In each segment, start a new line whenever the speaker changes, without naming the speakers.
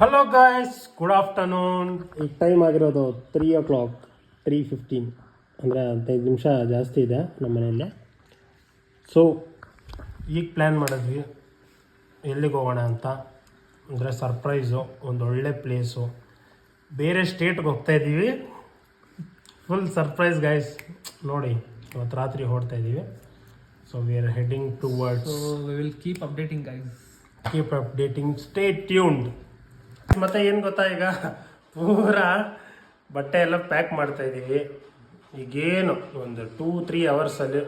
Hello guys good afternoon ಈಗ time ಆಗಿರೋದು three o'clock three fifteen ಅಂದರೆ ಹದಿನೈದು ನಿಮಿಷ ಜಾಸ್ತಿ ಇದೆ ನಮ್ಮ ಮನೆಯಲ್ಲಿ. ಸೊ ಈಗ ಪ್ಲ್ಯಾನ್ ಮಾಡಿದ್ವಿ. ಎಲ್ಲಿಗೆ ಹೋಗೋಣ ಅಂತ. ಅಂದರೆ ಸರ್ಪ್ರೈಸು ಒಂದು ಒಳ್ಳೆ ಪ್ಲೇಸು ಬೇರೆ ಸ್ಟೇಟ್ಗೆ ಹೋಗ್ತಾ ಇದ್ದೀವಿ. ಫುಲ್ ಸರ್ಪ್ರೈಸ್ ಗಾಯ್ಸ್ ನೋಡಿ ಇವತ್ತು ರಾತ್ರಿ ಹೊಡ್ತಾ ಇದ್ದೀವಿ. So we are heading
towards we will keep updating guys.
Keep updating stay tuned ಮತ್ತೆ ಏನು ಗೊತ್ತಾ ಈಗ? ಪೂರಾ ಬಟ್ಟೆ ಎಲ್ಲ ಪ್ಯಾಕ್ ಮಾಡ್ತಾ ಇದ್ದೀವಿ ಈಗೇನು ಒಂದು ಟೂ ತ್ರೀ ಅವರ್ಸಲ್ಲಿ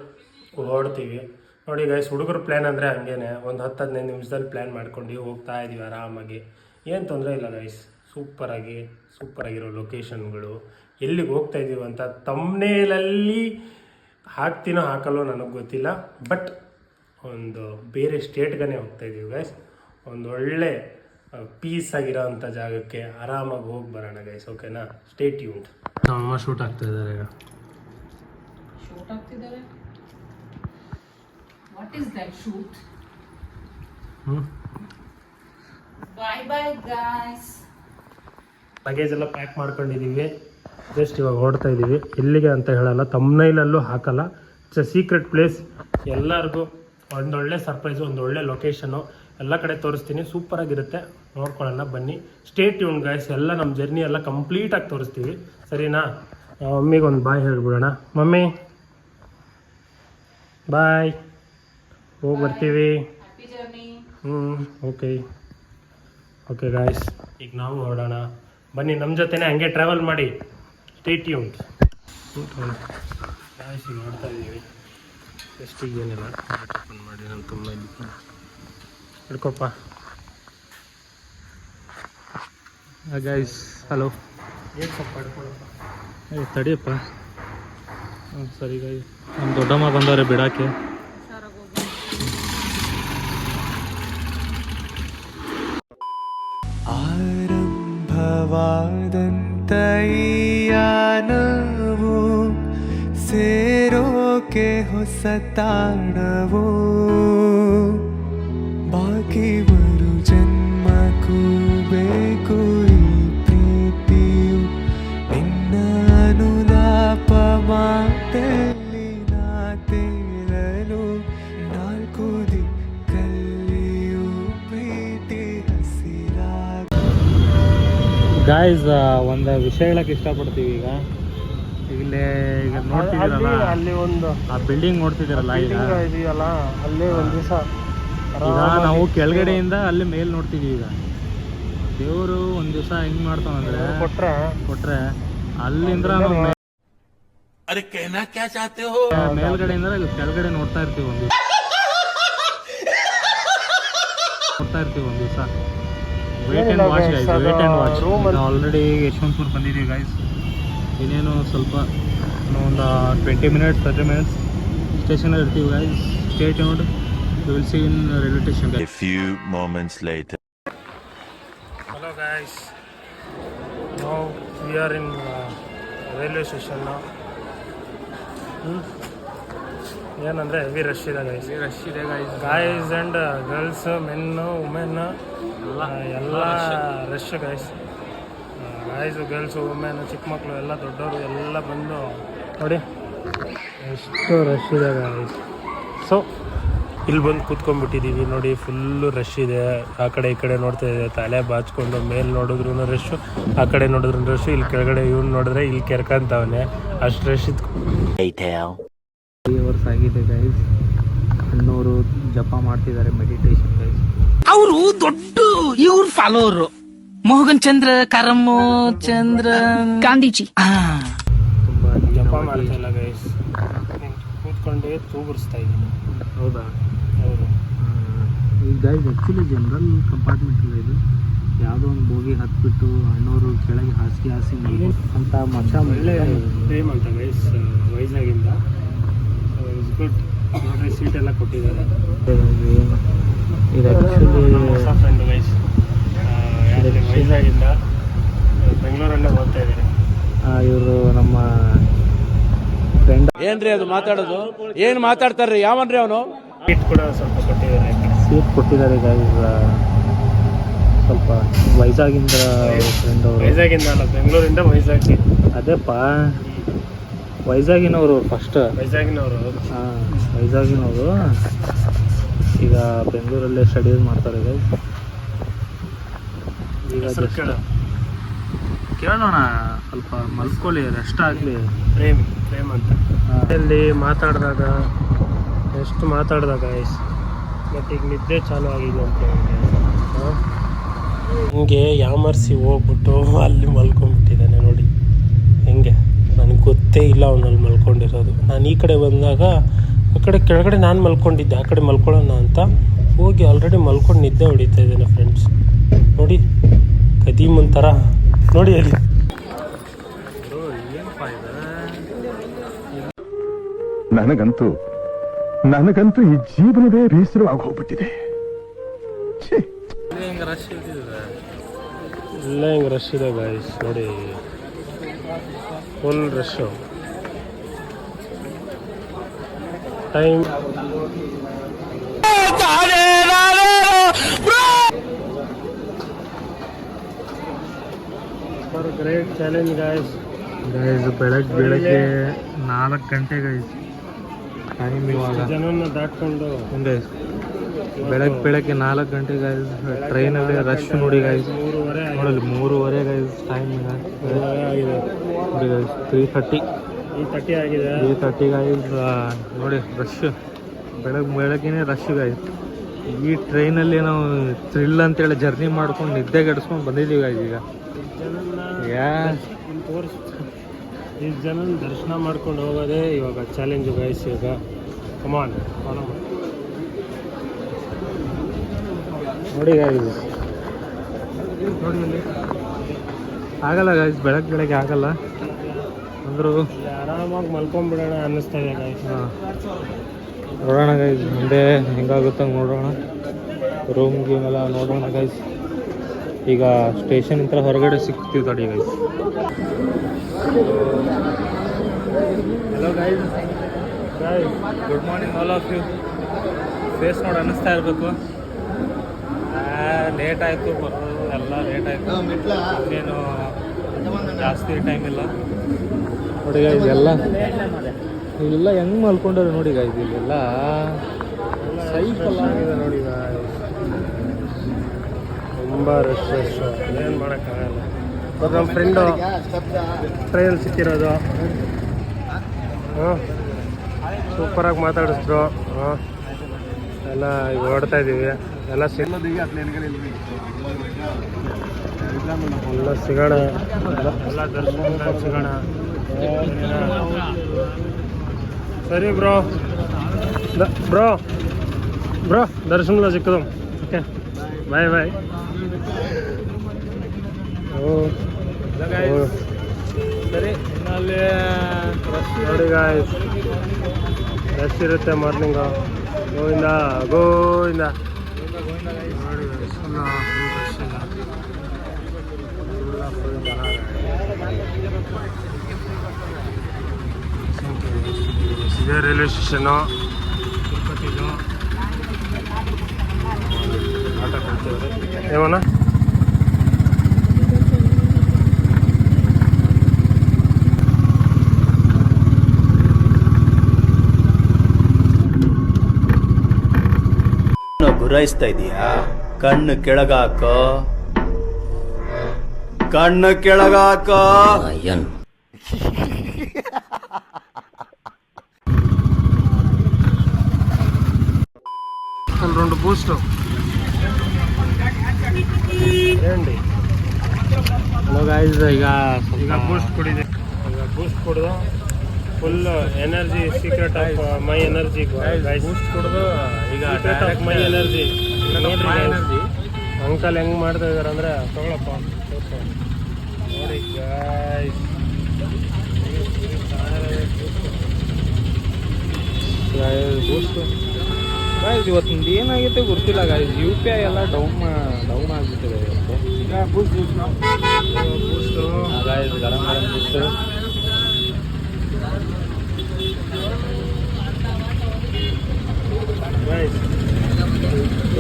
ಓಡ್ತೀವಿ ನೋಡಿ ಗೈಸ್ ಹುಡುಗರು ಪ್ಲ್ಯಾನ್ ಅಂದರೆ ಹಂಗೇನೆ. ಒಂದು ಹತ್ತು ಹದಿನೈದು ನಿಮಿಷದಲ್ಲಿ ಪ್ಲ್ಯಾನ್ ಮಾಡ್ಕೊಂಡು ಹೋಗ್ತಾ ಇದ್ದೀವಿ ಆರಾಮಾಗಿ. ಏನು ತೊಂದರೆ ಇಲ್ಲ ಗೈಸ್ ಸೂಪರಾಗಿ ಸೂಪರಾಗಿರೋ ಲೊಕೇಶನ್ಗಳು ಎಲ್ಲಿಗೆ ಹೋಗ್ತಾ ಇದ್ದೀವಿ ಅಂತ ತಮ್ಮನೇಲಲ್ಲಿ ಹಾಕ್ತೀನೋ ಹಾಕಲ್ಲೋ ನನಗೆ ಗೊತ್ತಿಲ್ಲ. ಬಟ್ ಒಂದು ಬೇರೆ ಸ್ಟೇಟ್ಗನೇ ಹೋಗ್ತಾ ಇದೀವಿ ಗೈಸ್ ಒಂದು ಒಳ್ಳೆ ಪೀಸ್ ಆಗಿರೋ ಅಂಥ ಜಾಗಕ್ಕೆ ಆರಾಮಾಗಿ ಹೋಗಿ ಬರೋಣ ಗೈಸ್ ಓಕೆನಾ ಸ್ಟೇಟ್ ಯೂಂಟ್ ನಮ್ಮ ಶೂಟ್ ಆಗ್ತಾ ಇದ್ದಾರೆ ಈಗ.
ಶೂಟ್ ಆಗ್ತಿದ್ದಾರೆ? What is that shoot
bye
bye guys guys
luggage ಎಲ್ಲ ಪ್ಯಾಕ್ ಮಾಡ್ಕೊಂಡಿದ್ದೀವಿ ಜಸ್ಟ್ ಇವಾಗ ಹೊರಡ್ತಾ ಇದ್ದೀವಿ ಎಲ್ಲಿಗೆ ಅಂತ ಹೇಳಲ್ಲ. ತಮ್ಮನೈಲಲ್ಲೂ ಹಾಕಲ್ಲ. ಇಟ್ಸ್ ಅ ಸೀಕ್ರೆಟ್ ಪ್ಲೇಸ್ ಎಲ್ಲರಿಗೂ ಒಂದೊಳ್ಳೆ ಸರ್ಪ್ರೈಸು ಒಂದೊಳ್ಳೆ ಲೊಕೇಶನು ಎಲ್ಲ ಕಡೆ ತೋರಿಸ್ತೀನಿ. ಸೂಪರಾಗಿರುತ್ತೆ ನೋಡ್ಕೊಳ್ಳೋಣ ಬನ್ನಿ. ಸ್ಟೇಟ್ ಟ್ಯೂನ್ ಗಾಯ್ಸ್ ಎಲ್ಲ ನಮ್ಮ ಜರ್ನಿ ಎಲ್ಲ ಕಂಪ್ಲೀಟಾಗಿ ತೋರಿಸ್ತೀವಿ. ಸರಿನಾ? ಮಮ್ಮಿಗೆ ಒಂದು ಬಾಯ್ ಹೇಳ್ಬಿಡೋಣ. Mummy bye. ಹೋಗಿ ಬರ್ತೀವಿ. ಹ್ಞೂ ಓಕೆ ಓಕೆ ಗಾಯ್ಸ್ ಈಗ ನಾವು ಹೊರಡೋಣ ಬನ್ನಿ ನಮ್ಮ ಜೊತೆನೇ ಹಂಗೆ ಟ್ರಾವೆಲ್ ಮಾಡಿ. ಸ್ಟೇಟ್ ಯೂನ್ ಗಾಯ್ಸ್ ಈಗ ನೋಡ್ತಾ ಇದ್ದೀವಿ ಎಷ್ಟಿಗೆ ಏನಿಲ್ಲ. ಓಪನ್ ಮಾಡಿ ನಾನು ತುಂಬ ಇದ್ದೀನಿ ಹಿಡ್ಕೊಪ್ಪ.
ಗೈಸ್ ಹಲೋ ಏ ತಡಿಯಪ್ಪ. ಹ್ಞೂ ಸರಿ ಗಾಯ್ ನಮ್ಮ ದೊಡ್ಡಮ್ಮ ಬಂದವ್ರೆ ಬಿಡಾಕೆ.
ಆರಂಭವಾದಂತಯ್ಯಾನವು ಸೇರೋಕೆ ಹೊಸ
ಗಾಯ್ಸ್ ಒಂದು ವಿಷಯ ಹೇಳಕ್ ಇಷ್ಟಪಡ್ತೀವಿ ಈಗ. ಇಲ್ಲಿ ಈಗ ನೋಡ್ತಿದ್ದೀರಲ್ಲ?
ಅಲ್ಲಿ ಒಂದು
ಆ ಬಿಲ್ಡಿಂಗ್ ನೋಡ್ತಿದ್ದೀರಲ್ಲ ಈಗ?
ಇದೆಯಲ್ಲ ಅಲ್ಲೇ ಒಂದು ದಿವಸ
ಈಗ ನಾವು ಕೆಳಗಡೆಯಿಂದ ಅಲ್ಲಿ ಮೇಲ್ ನೋಡ್ತೀವಿ ಈಗ. ದೇವರು ಒಂದು ದಿವಸ ಹೆಂಗ್ ಮಾಡ್ತಾನಂದ್ರೆ
ಕೊಟ್ರೆ?
ಕೊಟ್ರೆ ಅಲ್ಲಿಂದ ನಾವು ಮೇ- ಮೇಲ್ಗಡೆಯಿಂದ ಇಲ್ಲಿ ಕೆಳಗಡೆ ನೋಡ್ತಾ ಇರ್ತೀವಿ ಒಂದು ನೋಡ್ತಾ ಇರ್ತೀವಿ ಒಂದ್ ದಿವಸ. Wait and watch guys wait and watch already Yeshwanthpur ಬಂದಿದ್ದೀವಿ ಗೈಸ್ ಇನ್ನೇನು ಸ್ವಲ್ಪ ಒಂದು ಟ್ವೆಂಟಿ ಮಿನಿಟ್ಸ್ ತರ್ಟಿ ಮಿನಿಟ್ಸ್ ಸ್ಟೇಷನಲ್ಲಿ ಇರ್ತೀವಿ ಗೈಸ್ ಸ್ಟೇಟ್ ನೋಡಿ will see in railway station
A few moments later.
Hello guys. ನಾವು we are in railway railway station now. Hmm? ಏನಂದ್ರೆ heavy rush ಇದೆ ಗೈಸ್
ರಶ್ ಇದೆ guys
guys and girls ಮೆನ್ನು women ಎಲ್ಲ rush guys guys girls women ಚಿಕ್ಕ ಮಕ್ಕಳು ಎಲ್ಲ ದೊಡ್ಡವರು ಎಲ್ಲ ಬಂದು ನೋಡಿ. ಎಷ್ಟು ರಶ್ ಇದೆ ಗಾಯ್ಸ್ ಸೊ ಇಲ್ಲಿ ಬಂದು ಕೂತ್ಕೊಂಡ್ಬಿಟ್ಟಿದ್ದೀವಿ ನೋಡಿ ಫುಲ್ಲು ರಶ್ ಇದೆ. ಆ ಕಡೆ ಈ ಕಡೆ ನೋಡ್ತಾ ಇದೆ. ತಲೆ ಬಾಚ್ಕೊಂಡು ಮೇಲೆ ನೋಡಿದ್ರು ರಶ್ಶು ಆ ಕಡೆ ನೋಡಿದ್ರು ರಶ್ಶು ಇಲ್ಲಿ ಕೆಳಗಡೆ ಇವ್ನು ನೋಡಿದ್ರೆ ಇಲ್ಲಿ ಕೆರ್ಕಂತವನೆ. ಅಷ್ಟು ರಶ್ ಇತ್ತು.
ಆಗಿದೆ ಗೈಸ್ ಅಣ್ಣವರು ಜಪ ಮಾಡ್ತಿದ್ದಾರೆ ಮೆಡಿಟೇಷನ್ ಗೈಸ್
ಅವರು ದೊಡ್ಡ ಇವ್ರ ಫಾಲೋವರು ಮೋಹನ್ ಚಂದ್ರ ಕರಮ್ ಚಂದ್ರ.
ಗಾಂಧೀಜಿ.
ಆ
ತುಂಬ
ಜಪ ಮಾಡ್ತಾ ಇಲ್ಲ ಗೈಸ್ ಕೂತ್ಕೊಂಡೇ ತೂಗುರಿಸ್ತಾ ಇದ್ದೀನಿ.
ಹೌದಾ?
ಹೌದು.
ಈಗ ಗೈಸ್ ಆ್ಯಕ್ಚುಲಿ ಜನರಲ್ ಕಂಪಾರ್ಟ್ಮೆಂಟ್ ಇಲ್ಲ ಇದು. ಯಾವುದೋ ಒಂದು ಬೋಗಿ ಹತ್ಬಿಟ್ಟು ಅಣ್ಣವರು ಕೆಳಗೆ ಹಾಸಿಗೆ ಹಾಸಿ ಅಂತ ಮಠ
ಒಳ್ಳೆ ಟೈಮ್ ಅಂತ ಗೈಸ್ ವೈಜಾಗಿಂದ ಗುಡ್ ನೋಡ್ರಿ ಸೀಟ್ ಎಲ್ಲ ಕೊಟ್ಟಿದ್ದಾರೆ.
ಏನು? ಇದು ಆ್ಯಕ್ಚುಲಿ
ಗೈಸ್ ವೈಜಾಗಿಂದ ಬೆಂಗಳೂರಲ್ಲೇ ಓದ್ತಾ ಆ
ಇವರು ನಮ್ಮ ಫ್ರೆಂಡ್
ಏನ್ರಿ ಅದು ಮಾತಾಡೋದು? ಏನ್ ಮಾತಾಡ್ತಾರ್ರಿ? ಯಾವನ್ರಿ ಅವನು?
ಸೀಟ್ ಕೂಡ ಸ್ವಲ್ಪ ಕೊಟ್ಟಿದ್ದಾರೆ.
ಸೀಟ್ ಕೊಟ್ಟಿದ್ದಾರೆ ಗೈಸ್ ಸ್ವಲ್ಪ ವೈಸಾಗಿಂದ ಫ್ರೆಂಡ್ ಅವರು.
ವೈಜಾಗಿಂದ ಅಲ್ಲ ಬೆಂಗಳೂರಿಂದ ವೈಸಾಗಿ
ಅದೇಪ್ಪ ವೈಜಾಗಿನವರು ಫಸ್ಟ್
ವೈಜಾಗಿನವರು
ಹಾಂ ವೈಜಾಗಿನವರು ಈಗ ಬೆಂಗಳೂರಲ್ಲೇ ಸ್ಟಡೀಸ್ ಮಾಡ್ತಾರೆ. ಈಗ just ಕೇಳೋಣ ಸ್ವಲ್ಪ ಮಲ್ಕೊಳ್ಳಿ ರೆಸ್ಟ್ ಆಗಲಿ.
ಪ್ರೇಮ್ ಪ್ರೇಮ್ ಅಂತ. ಅಲ್ಲಿ ಮಾತಾಡಿದಾಗ ಎಷ್ಟು ಮಾತಾಡಿದಾಗ ಬಟ್ ಈಗ ನಿದ್ದೆ ಚಾಲು ಆಗಿದೆ ಅಂತ ಹಿಂಗೆ ಯಾಮರ್ಸಿ ಹೋಗ್ಬಿಟ್ಟು ಅಲ್ಲಿ ಮಲ್ಕೊಂಡ್ಬಿಟ್ಟಿದ್ದಾನೆ ನೋಡಿ. ಹೆಂಗೆ? ನನಗೆ ಗೊತ್ತೇ ಇಲ್ಲ ಅವನಲ್ಲಿ ಮಲ್ಕೊಂಡಿರೋದು. ನಾನು ಈ ಕಡೆ ಬಂದಾಗ ಆ ಕಡೆ ಕೆಳಗಡೆ ನಾನು ಮಲ್ಕೊಂಡಿದ್ದೆ ಆ ಕಡೆ ಮಲ್ಕೊಳ್ಳೋಣ ಅಂತ. ಹೋಗಿ ಆಲ್ರೆಡಿ ಮಲ್ಕೊಂಡು ನಿದ್ದೆ ಹೊಡಿತಾ ಇದ್ದೇನೆ ಫ್ರೆಂಡ್ಸ್ ನೋಡಿ ಕದೀಮ್ ಒಂಥರ ನೋಡಿ ಅಲ್ಲಿ.
ಏನಪ್ಪ ಇದು
ನನಗಂತೂ ನನಗಂತೂ ಈ ಜೀವನವೇ ಬೇಸರವಾಗಿ ಹೋಗ್ಬಿಟ್ಟಿದೆ ಛೇ.
ಇಲ್ಲಿ
ಎಲ್ಲ ಹಿಂಗೆ ರಶ್ ಇದೆ ಗಾಯ್ಸ್ ನೋಡಿ. Full rush time great challenge guys
guys ಬೆಳಗ್ಗೆ ಬೆಳಗ್ಗೆ ನಾಲ್ಕು ಗಂಟೆ ಗಾಯ್ಸ್ ಟೈಮ್ ಇವಾಗ
ಜನನ ದಾಟ್ಕೊಂಡು
ಹಿಂಗೆ ಬೆಳಗ್ಗೆ ಬೆಳಗ್ಗೆ ನಾಲ್ಕು ಗಂಟೆ ಗೈಸ್ ಟ್ರೈನಲ್ಲಿ ರಶ್ ನೋಡಿ ಗೈಸ್
ಮೂರುವರೆ
ನೋಡಲಿ ಮೂರುವರೆ ಗೈಸ್ ಟೈಮ್ ನೋಡಿ ಗೈಸ್ ತ್ರೀ ಥರ್ಟಿ
ಈ ತಟ್ಟಿ ಆಗಿದೆ.
ಈ ತರ್ಟಿಗಾಗಿ ನೋಡಿ ರಶ್ ಬೆಳಗ್ಗೆ ಬೆಳಗ್ಗೆನೇ ರಶ್ ಗೈಸ್ ಈ ಟ್ರೈನಲ್ಲಿ ನಾವು ಥ್ರಿಲ್ ಅಂತೇಳಿ ಜರ್ನಿ ಮಾಡ್ಕೊಂಡು ನಿದ್ದೆ ಗಡಿಸ್ಕೊಂಡು ಬಂದಿದ್ದೀವಿ ಈಗ.
ಈ ಜನ ದರ್ಶನ ಮಾಡ್ಕೊಂಡು ಹೋಗೋದೇ ಇವಾಗ ಚಾಲೆಂಜು ಗೈಸ್ ಈಗ. ಕಮಾನ್ ಫಾಲೋ ಮಾಡಿ
ನೋಡಿ ನೋಡಿ ಆಗಲ್ಲ ಗೈಸ್ ಬೆಳಗ್ಗೆ ಬೆಳಗ್ಗೆ ಆಗಲ್ಲ. ಅಂದರೂ
ಆರಾಮಾಗಿ ಮಲ್ಕೊಂಡ್ಬಿಡೋಣ ಅನ್ನಿಸ್ತಾ ಇದೆ ಗಾಯ್ಸ್
ಹಾಂ. ನೋಡೋಣ ಗೈಸ್ ಮುಂದೆ ಹೆಂಗಾಗುತ್ತೆ ನೋಡೋಣ. ರೂಮ್ ಗೀಮ್ ಎಲ್ಲ ನೋಡೋಣ ಗೈಸ್ ಈಗ ಸ್ಟೇಷನ್ ಇಂತ್ರ ಹೊರಗಡೆ ಸಿಗ್ತೀವಿ ತಡಿ guys hello guys good morning all of you face ನೋಡಿ ಅನ್ನಿಸ್ತಾ ಇರಬೇಕು. ಲೇಟ್ ಆಯಿತು ಬರೋದು ಎಲ್ಲ ಲೇಟ್ ಆಯಿತು. ಇನ್ನೇನು ಜಾಸ್ತಿ ಟೈಮ್ ಇಲ್ಲ. ನೋಡಿ ಗೈಸ್ ಎಲ್ಲ. ಇಲ್ಲೆಲ್ಲ ಹೆಂಗ್ ಮಲ್ಕೊಂಡಾರೆ ನೋಡಿ ಗೈಸ್ ಇಲ್ಲೆಲ್ಲ ಸೈಕಲ್
ಆಗಿದೆ ನೋಡಿ. ತುಂಬ ರಶ್ ರಶ್ ಏನು ಮಾಡೋಕ್ಕಾಗಲ್ಲ. ಮತ್ತು ನಮ್ಮ ಫ್ರೆಂಡು ಟ್ರೈನಲ್ಲಿ ಸಿಕ್ಕಿರೋದು. ಹಾಂ ಸೂಪರಾಗಿ ಮಾತಾಡಿಸಿದ್ರು. ಎಲ್ಲ ಓಡ್ತಾ ಇದ್ದೀವಿ. ಎಲ್ಲ ಎಲ್ಲ ಸಿಗೋಣ. ಎಲ್ಲ- ದರ್ಶನ ಸಿಗೋಣ. ಸರಿ ಬ್ರೋ. ಬ್ರೋ. ಬ್ರೋ ದರ್ಶನ ಸಿಕ್ಕದು ಓಕೆ. ಬಾಯ್ ಬಾಯ್. ಓ.
ಸರಿ ಅಲ್ಲಿ
ನೋಡಿ ರಶ್ ಇರುತ್ತೆ ಮಾರ್ನಿಂಗು గోవింద గోవింద. ఇదే రైల్వే స్టేషన్. తిరుపతిలో ఏమన్నా?
ಗುರಾಯಿಸ್ತಾ ಇದೀಯಾ? ಕಣ್ಣು ಕೆಳಗಾಕ. ಕಣ್ಣು ಕೆಳಗಾಕ.
ಒಂದು రెండు ಬೂಸ್ಟು
ಈಗ
ಬೂಸ್ಟ್ ಕೊಡಿದೆ. ಈಗ ಬೂಸ್ಟ್ ಕುಡ್ದು? Full energy secret of my energy
Boost ಕುಡಿದು ಈಗ
ಸೀಕ್ರೆಟ್ ಆಫ್ ಮೈ ಎನರ್ಜಿ ನೋಡ್ರಿ
ಎನರ್ಜಿ
ಅಂಕಲ್ ಹೆಂಗ್ ಮಾಡ್ತಾ ಇದಾರೆ ಅಂದ್ರೆ ತಗೊಳಪ್ಪ. ನೋಡಿ ಗಾಯ್ಸ್
ಬೂಸ್ಟ್ ಗಾಯ್ಸ್ ಇವತ್ತಿಂದ ಏನಾಗೈತೆ ಗೊತ್ತಿಲ್ಲ ಗಾಯ್ಸ್ ಯು ಪಿ ಐ ಎಲ್ಲ ಡೌನ್ ಡೌನ್ ಆಗಿಬಿಟ್ಟಿದೆ ಇವತ್ತು.
ಬೂಸ್ಟ್
ಗಾಯ್ಸ್ ಗರಂ ಗರಂ ಬೂಸ್ಟ್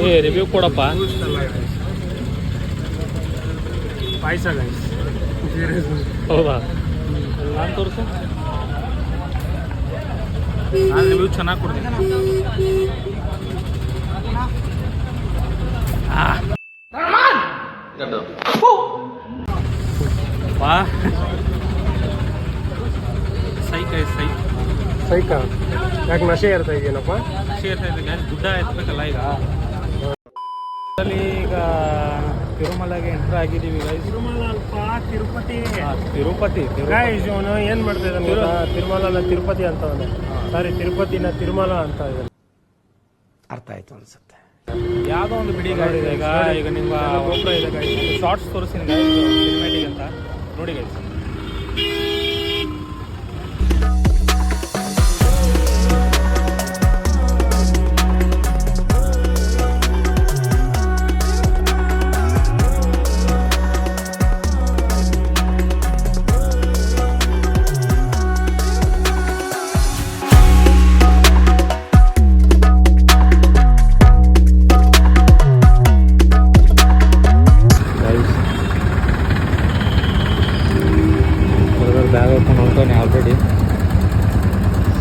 ಏ ರಿವ್ಯೂ ಕೊಡಪ್ಪ.
ಪಾಯಸ ಗೈಸ್
ಹೌದಾ? ನಾನು ತೋರಿಸು. ನಾನು ರಿವ್ಯೂ ಚೆನ್ನಾಗಿ ಕೊಡ್ತೀನಿ. ವಾ. ಸೈ ಕೈ ಸೈ.
ಸೈಕ? ಯಾಕೆ ನಶೆ ಇರ್ತಾ ಇದೆಯೇನಪ್ಪ?
ಇದ್ದೀನಿ ಇದ್ದಾಗ ಗುಡ್ಡ ಎತ್ತಬೇಕಲ್ಲ ಈಗ? ಅಲ್ಲಿ ಈಗ ತಿರುಮಲಗೆ ಎಂಟರ್ ಆಗಿದ್ದೀವಿ ಗೈಸ್
ತಿರುಮಲ ಅಲ್ಪ ತಿರುಪತಿ
ತಿರುಪತಿ. ತಿರು-
ಗೈಸ್ ಇವನು ಏನ್ ಮಾಡ್ತಾ ಇದ್ದಾನೆ ಗೊತ್ತಾ? ತಿರುಮಲನ ತಿರುಪತಿ ಅಂತ ಸಾರಿ ತಿರುಪತಿನ ತಿರುಮಲ ಅಂತ ಇದ್ದಾನೆ.
ಅರ್ಥ ಆಯ್ತು ಅನ್ಸುತ್ತೆ.
ಯಾವುದೋ ಒಂದು ಬಿಡಿ ಗಾಡಿ ಇದೆ ಈಗ ಈಗ ನಿಮ್ಮ
ಗೋಪುರ ಇದೆ ಗಾಡಿ
ಶಾರ್ಟ್ಸ್ ತೋರಿಸ್ತೀನಿ ಗೈಸ್ ಸಿನಿಮ್ಯಾಟಿಕ್ ಅಂತ. ನೋಡಿ ಗೈಸ್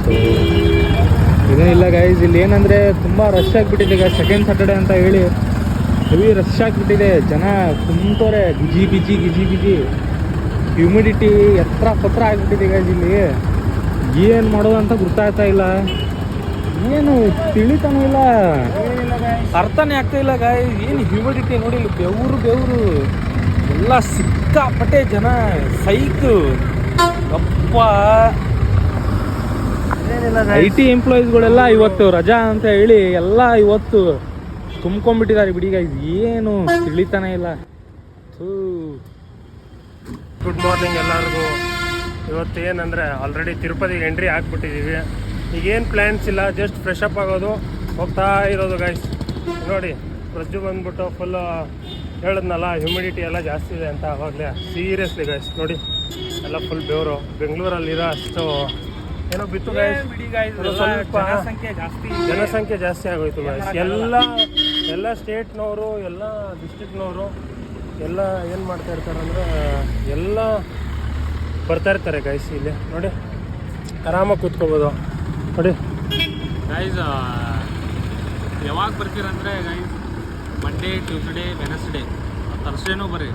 ಸೊ ಇದೇನಿಲ್ಲ ಗೈಸ್ ಇಲ್ಲಿ ಏನಂದರೆ ತುಂಬ ರಶ್ ಆಗಿಬಿಟ್ಟಿದೆ ಈಗ ಸೆಕೆಂಡ್ ಸ್ಯಾಟರ್ಡೆ ಅಂತ ಹೇಳಿ. ಹೆವಿ ರಶ್ ಆಗಿಬಿಟ್ಟಿದೆ, ಜನ ತುಂಬೋರೆ ಗಿಜಿ ಬಿಜಿ ಗಿಜಿ ಬಿಜಿ ಹ್ಯೂಮಿಡಿಟಿ ಎತ್ತರ ಪತ್ರ ಆಗಿಬಿಟ್ಟಿದೆ ಗೈಸ್ ಇಲ್ಲಿ. ಏನು ಮಾಡೋದು ಅಂತ ಗೊತ್ತಾಗ್ತಾ ಇಲ್ಲ. ಏನು ತಿಳಿತಾನೂ ಇಲ್ಲ. ಅರ್ಥನೇ ಆಗ್ತಾ ಇಲ್ಲ ಗಾಯ್ ಏನು ಹ್ಯೂಮಿಡಿಟಿ ನೋಡಿ ಇಲ್ಲಿ ಬೆವರು ಬೆವರು. ಎಲ್ಲ ಸಿಕ್ಕಾಪಟ್ಟೆ ಜನ ಸೈಕು ಅಪ್ಪ. ಐ ಟಿ ಎಂಪ್ಲಾಯೀಸ್ಗಳೆಲ್ಲ ಇವತ್ತು ರಜಾ ಅಂತ ಹೇಳಿ ಎಲ್ಲ ಇವತ್ತು ತುಂಬ್ಕೊಂಡ್ಬಿಟ್ಟಿದ್ದಾರೆ. ಬಿಡಿ ಗೈಸ್ ಏನು ತಿಳಿತಾನೆ ಇಲ್ಲ.
ಗುಡ್ ಮಾರ್ನಿಂಗ್ ಎಲ್ಲರಿಗೂ. ಇವತ್ತು ಏನಂದರೆ ಆಲ್ರೆಡಿ ತಿರುಪತಿಗೆ ಎಂಟ್ರಿ ಹಾಕ್ಬಿಟ್ಟಿದ್ದೀವಿ ಈಗೇನು ಪ್ಲ್ಯಾನ್ಸ್ ಇಲ್ಲ ಜಸ್ಟ್ ಫ್ರೆಶ್ ಅಪ್ ಆಗೋದು. ಹೋಗ್ತಾ ಇರೋದು ಗೈಸ್ ನೋಡಿ ಪ್ರಜ್ಜು ಬಂದ್ಬಿಟ್ಟು ಫುಲ್ ಹೇಳಿದ್ನಲ್ಲ ಹ್ಯೂಮಿಡಿಟಿ ಎಲ್ಲ ಜಾಸ್ತಿ ಇದೆ ಅಂತ ಆವಾಗಲೇ ಸೀರಿಯಸ್ಲಿ ಗೈಸ್ ನೋಡಿ. ಎಲ್ಲ ಫುಲ್ ಬೆವರು. ಬೆಂಗಳೂರಲ್ಲಿರೋ ಅಷ್ಟು ಏನೋ ಬಿತ್ತು ಗೈಸ್ ಸ್ವಲ್ಪ
ಜಾಸ್ತಿ.
ಜನಸಂಖ್ಯೆ ಜಾಸ್ತಿ ಆಗೋಯ್ತು ಗಾಯ್ಸ್ ಎಲ್ಲ ಎಲ್ಲ ಸ್ಟೇಟ್ನವರು ಎಲ್ಲ ಡಿಸ್ಟಿಕ್ನವರು ಎಲ್ಲ ಏನು ಮಾಡ್ತಾ ಇರ್ತಾರೆ ಅಂದ್ರೆ ಎಲ್ಲ ಬರ್ತಾ ಇರ್ತಾರೆ ಗೈಸ್ ಇಲ್ಲಿ. ನೋಡಿ ಆರಾಮಾಗಿ ಕೂತ್ಕೋಬೋದು. ನೋಡಿ.
ಗೈಸ್ ಯಾವಾಗ ಬರ್ತೀರಂದ್ರೆ ಗೈಸ್ ಮಂಡೇ ಟ್ಯೂಸ್ಡೇ ವೆನಸ್ಡೇ ಥರ್ಸ್ಡೇನೂ ಬರ್ರಿ.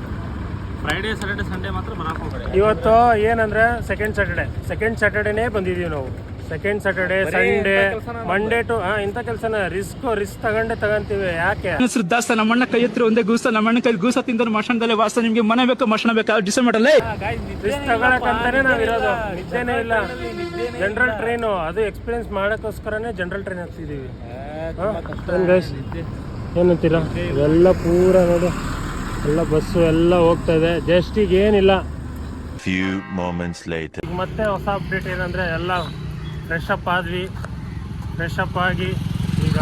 ಫ್ರೈಡೇ ಸ್ಯಾಟರ್ಡೆ ಸಂಡೇ ಮಾತ್ರ ಬರಕ್ಕೆ ಹೋಗ್ಬೇಡಿ.
ಇವತ್ತು ಏನಂದ್ರೆ ಸೆಕೆಂಡ್ ಸ್ಯಾಟರ್ಡೆ ಸೆಕೆಂಡ್ ಸ್ಯಾಟರ್ಡೇನೇ ಬಂದಿದ್ದೀವಿ ನಾವು. Second Saturday Sunday Monday to ಹಾಂ ಇಂಥ ಕೆಲಸನ ರಿಸ್ಕ್ ರಿಸ್ಕ್ ತಗೊಂಡೆ ತಗೊಂತೀವಿ. ಯಾಕೆ?
ದಾಸ್ತ ನಮ್ಮಣ್ಣ ಕೈ ಹತ್ರ ಒಂದೇ ಗೂಸ ನಮ್ಮಣ್ಣ ಕೈ ಗೂಸ ತಿಂದ್ರೆ ಮಶಣದಲ್ಲಿ ವಾಸ. ನಿಮ್ಗೆ ಮನೆ ಬೇಕು ಮಷಣ ಬೇಕಾ ಡಿಸೈಡ್ ಮಾಡಲ್ಲ.
ರಿಸ್ಕ್ ತಗೊಳಕಂತಾನೆ ನಾವು ಇರೋದು. ನಿದ್ದೆನೇ ಇಲ್ಲ. ಜನರಲ್ ಟ್ರೈನು ಅದು ಎಕ್ಸ್ಪೀರಿಯನ್ಸ್ ಮಾಡೋಕ್ಕೋಸ್ಕರನೇ ಜನರಲ್ ಟ್ರೈನ್ ಹತ್ತಿದ್ದೀವಿ ಏನಂತೀರಾ? ಎಲ್ಲ ಪೂರ ನೋಡಿ. ಎಲ್ಲ ಬಸ್ಸು ಎಲ್ಲ ಹೋಗ್ತಾ ಇದೆ. ಜಸ್ಟ್ ಈಗ ಏನಿಲ್ಲ.
ಫ್ಯೂ ಮೊಮೆಂಟ್ಸ್ ಲೈಟ್
ಈಗ ಮತ್ತೆ ಹೊಸ ಅಪ್ಡೇಟ್ ಏನಂದರೆ ಎಲ್ಲ ಫ್ರೆಶ್ ಅಪ್ ಆದ್ವಿ. ಫ್ರೆಶ್ ಅಪ್ ಆಗಿ ಈಗ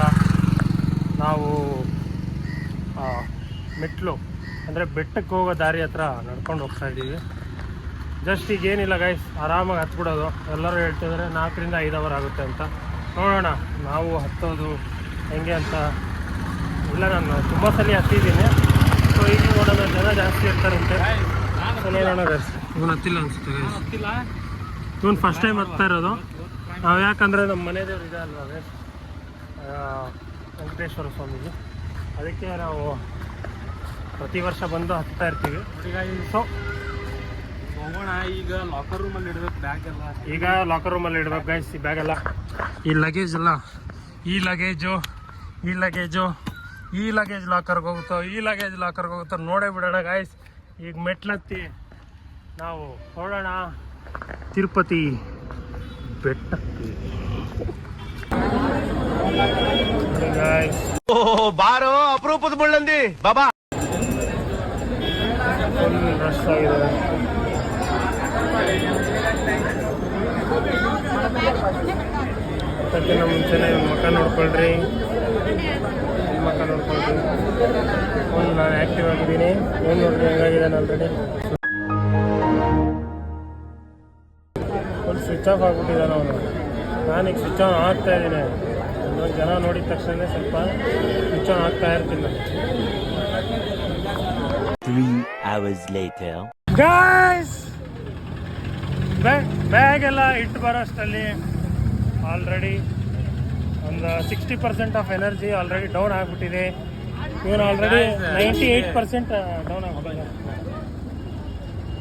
ನಾವು ಮೆಟ್ಲು ಅಂದರೆ ಬೆಟ್ಟಕ್ಕೆ ಹೋಗೋ ದಾರಿ ಹತ್ರ ನಡ್ಕೊಂಡು ಹೋಗ್ತಾ ಇದ್ದೀವಿ. ಜಸ್ಟ್ ಈಗ ಏನಿಲ್ಲ ಗೈಸ್ ಆರಾಮಾಗಿ ಹತ್ಬಿಡೋದು. ಎಲ್ಲರೂ ಹೇಳ್ತಿದ್ರೆ ನಾಲ್ಕರಿಂದ ಐದು ಅವರ್ ಆಗುತ್ತೆ ಅಂತ. ನೋಡೋಣ ನಾವು ಹತ್ತೋದು ಹೆಂಗೆ ಅಂತ. ಇಲ್ಲ ನಾನು ತುಂಬ ಸಲ ಹತ್ತಿದ್ದೀನಿ. ಈಗ ನೋಡೋಣ ಜನ ಜಾಸ್ತಿ ಇರ್ತಾರಂತೆ. ಸೊ ನೋಡೋಣ ಇವನು ಹತ್ತಿಲ್ಲ ಅನ್ಸುತ್ತೆ ಇವನು ಫಸ್ಟ್ ಟೈಮ್ ಹತ್ತಾ ಇರೋದು. ನಾವು ಯಾಕಂದರೆ ನಮ್ಮ ಮನೆ ದೇವ್ರು ಇದೆ ಅಲ್ವಾ ಗೈಸ್ ವೆಂಕಟೇಶ್ವರ ಸ್ವಾಮಿಗೆ ಅದಕ್ಕೆ ನಾವು ಪ್ರತಿ ವರ್ಷ ಬಂದು ಹತ್ತಾ ಇರ್ತೀವಿ. ಸೊ
ಹೋಗೋಣ ಈಗ ಲಾಕರ್ ರೂಮಲ್ಲಿ ಇಡಬೇಕು ಬ್ಯಾಗ್ ಎಲ್ಲ.
ಈಗ ಲಾಕರ್ ರೂಮಲ್ಲಿ ಇಡ್ಬೇಕು ಗೈಸ್ ಈ ಬ್ಯಾಗ್ ಎಲ್ಲ. ಈ ಲಗೇಜ್ ಎಲ್ಲ ಈ ಲಗೇಜು ಈ ಲಗೇಜು ಈ ಲಗೇಜ್ ಲಾಕರ್ಗೆ ಹೋಗುತ್ತೋ ಈ ಲಗೇಜ್ ಲಾಕರ್ಗೆ ಹೋಗುತ್ತೋ ನೋಡೇ ಬಿಡೋಣ ಗಾಯ್ಸ್ ಈಗ ಮೆಟ್ಲತ್ತಿ ನಾವು ಹೊರಡೋಣ. ತಿರುಪತಿ ಬೆಟ್ಟಕ್ಕೆ. ಗಾಯ್ಸ್
ಬಾರೋ ಅಪರೂಪದ ಮುಳ್ಳಂದಿ. ಬಾಬಾ.
ಫುಲ್ ರಶ್ ಆಗಿದೆ. ಅದಕ್ಕಿಂತ ಮುಂಚೆನೇ ಮಕ್ಕ ನೋಡ್ಕೊಳ್ರಿ. ಮಕ್ಕ ನೋಡ್ಕೊಳ್ರಿ ಫೋನ್ ನಾನು ಆ್ಯಕ್ಟಿವ್ ಆಗಿದ್ದೀನಿ. ಏನು ನೋಡ್ರಿ ಹೆಂಗಾಗಿದ್ದಾನೆ ಆಲ್ರೆಡಿ ಒಂದು ಸ್ವಿಚ್ ಆಫ್ ಆಗಿಬಿಟ್ಟಿದ್ದಾನೆ ಅವನು. ನಾನೀಗ ಸ್ವಿಚ್ ಆನ್ ಆಗ್ತಾ ಇದ್ದೀನಿ. ಒಂದು ಜನ ನೋಡಿದ ತಕ್ಷಣ ಸ್ವಲ್ಪ ಸ್ವಿಚ್ ಆನ್ ಆಗ್ತಾ ಇರ್ತೀನಿ ನಾನು.
Three hours later.
Guys bag ಎಲ್ಲ ಇಟ್ಟು ಬರೋಷ್ಟರಲ್ಲಿ ಆಲ್ರೆಡಿ ಒಂದು sixty percent of energy already down ಆಗಿಬಿಟ್ಟಿದೆ. ಇವನು already ninety eight percent down ಆಗಿಬಿಟ್ಟಿದೆ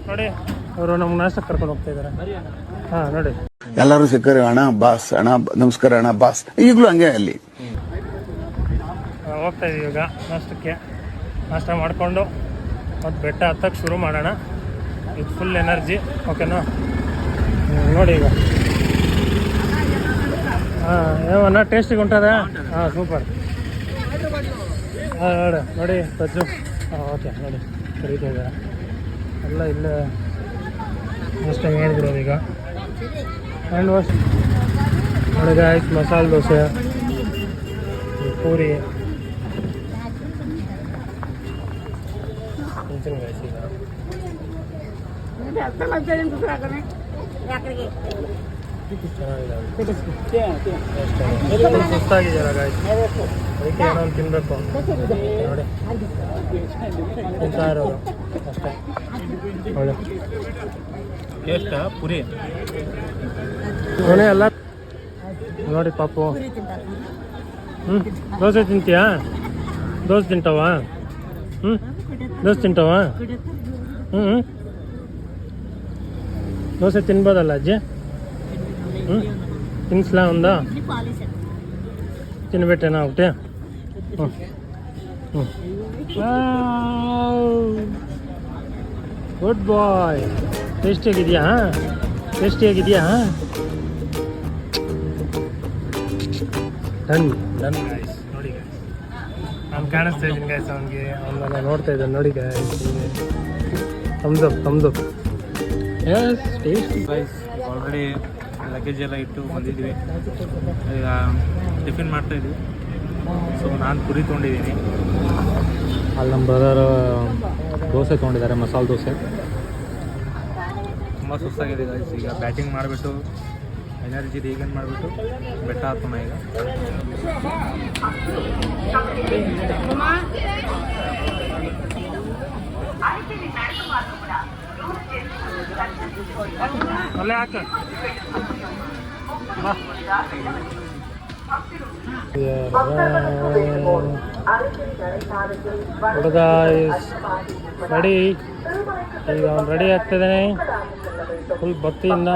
ನೋಡಿ ಅವರು ನಮ್ಗೆ ನಾಷ್ಟಕ್ಕೆ ಕರ್ಕೊಂಡು ಹೋಗ್ತಾ ಇದ್ದಾರೆ. ಹಾಂ ನೋಡಿ.
ಎಲ್ಲರೂ ಸಿಕ್ಕರೆ ಅಣ್ಣ ಬಾಸ್ ಅಣ್ಣ ನಮಸ್ಕಾರ ಅಣ್ಣ ಬಾಸ್. ಈಗಲೂ ಹಂಗೆ ಅಲ್ಲಿ.
ಹೋಗ್ತಾ ಇದೀವಿ ಈಗ ನಾಷ್ಟಕ್ಕೆ. ನಾಷ್ಟ ಮಾಡಿಕೊಂಡು ಮತ್ತು ಬೆಟ್ಟ ಹತ್ತಕ್ಕೆ ಶುರು ಮಾಡೋಣ. ಇದು ಫುಲ್ ಎನರ್ಜಿ ಓಕೆನಾ ನೋಡಿ ಈಗ. ಹಾಂ ಏಮನ್ನ ಟೇಸ್ಟಿಗೆ ಉಂಟದ? ಹಾಂ ಸೂಪರ್ ಹಾಂ ನೋಡಿ ನೋಡಿ ಸಜ್ಜು. ಹಾಂ ಓಕೆ ನೋಡಿ ಕರೀತಾ ಇದ್ದಾರೆ ಎಲ್ಲ ಇಲ್ಲೇ ನಾಷ್ಟ ಬಿಡೋದು ಈಗ. ಹ್ಯಾಂಡ್ ವಾಶ್ ನೋಡಿ ಆಯ್ತು ಮಸಾಲೆ ದೋಸೆ ಪೂರಿ ಈಗ. ಸುಸ್ತಾಗಿದೆಯಲ್ಲ ಗಾಯ್ಸ್ ಏನೋ ಒಂದು ತಿನ್ಬೇಕು ನೋಡಿ ಇರೋದು ಅಷ್ಟೇ.
ಟೇಸ್ಟ್ ಪುರಿ
ಮನೆ ಎಲ್ಲ ನೋಡಿ ಪಾಪು ಹ್ಞೂ ದೋಸೆ ತಿಂತೀಯಾ ದೋಸೆ ತಿಂತಾವ ಹ್ಞೂ ದೋಸೆ ತಿಂತಾವ ಹ್ಞೂ ದೋಸೆ ತಿನ್ಬೋದಲ್ಲ ಅಜ್ಜಿ ಹ್ಞೂ ఉందా ಒಂದ? ఒకటే ಗುಡ್ ಬಾಯ್. ಟೇಸ್ಟಿಯಾಗಿದೆಯಾ ಟೇಸ್ಟಿಯಾಗಿದೆಯಾ ಡನ್ ಡನ್ ಗೈಸ್ ನೋಡಿ ಗೈಸ್ ನಾನು ಕಾಣಿಸ್ತಾ ಇದ್ದೀನಿ ಗೈಸ್ ಅವನಿಗೆ. ಅವನ್ನ ನೋಡ್ತಾ ಇದ್ದಾನೆ. ನೋಡಿ guys thumbs up thumbs up yes taste
guys already luggage ಎಲ್ಲ ಇಟ್ಟು ಬಂದಿದ್ವಿ. ಈಗ ಟಿಫಿನ್ ಮಾಡ್ತಾ ಇದ್ವಿ. ಸೊ ನಾನು ಪುರಿ ತೊಗೊಂಡಿದ್ದೀನಿ. ಅಲ್ಲಿ ನಮ್ಮ ಬ್ರದರ್ ದೋಸೆ ತೊಗೊಂಡಿದ್ದಾರೆ ಮಸಾಲೆ ದೋಸೆ. ತುಂಬ ಸುಸ್ತಾಗಿದೆ ಗೈಸ್ ಈಗ ಬ್ಯಾಟಿಂಗ್ ಮಾಡಿಬಿಟ್ಟು ಎನರ್ಜಿ ರೀಗನ್ ಮಾಡಿಬಿಟ್ಟು ಬೆಟ್ಟ ಹತ್ತೋಣ ಈಗ.
ಅಲ್ಲೇ ಹಾಕ. ಹುಡುಗ ರೆಡಿ ಈಗ ಅವ್ನು ರೆಡಿ ಆಗ್ತಿದ್ದಾನೆ ಫುಲ್ ಭಕ್ತಿಯಿಂದ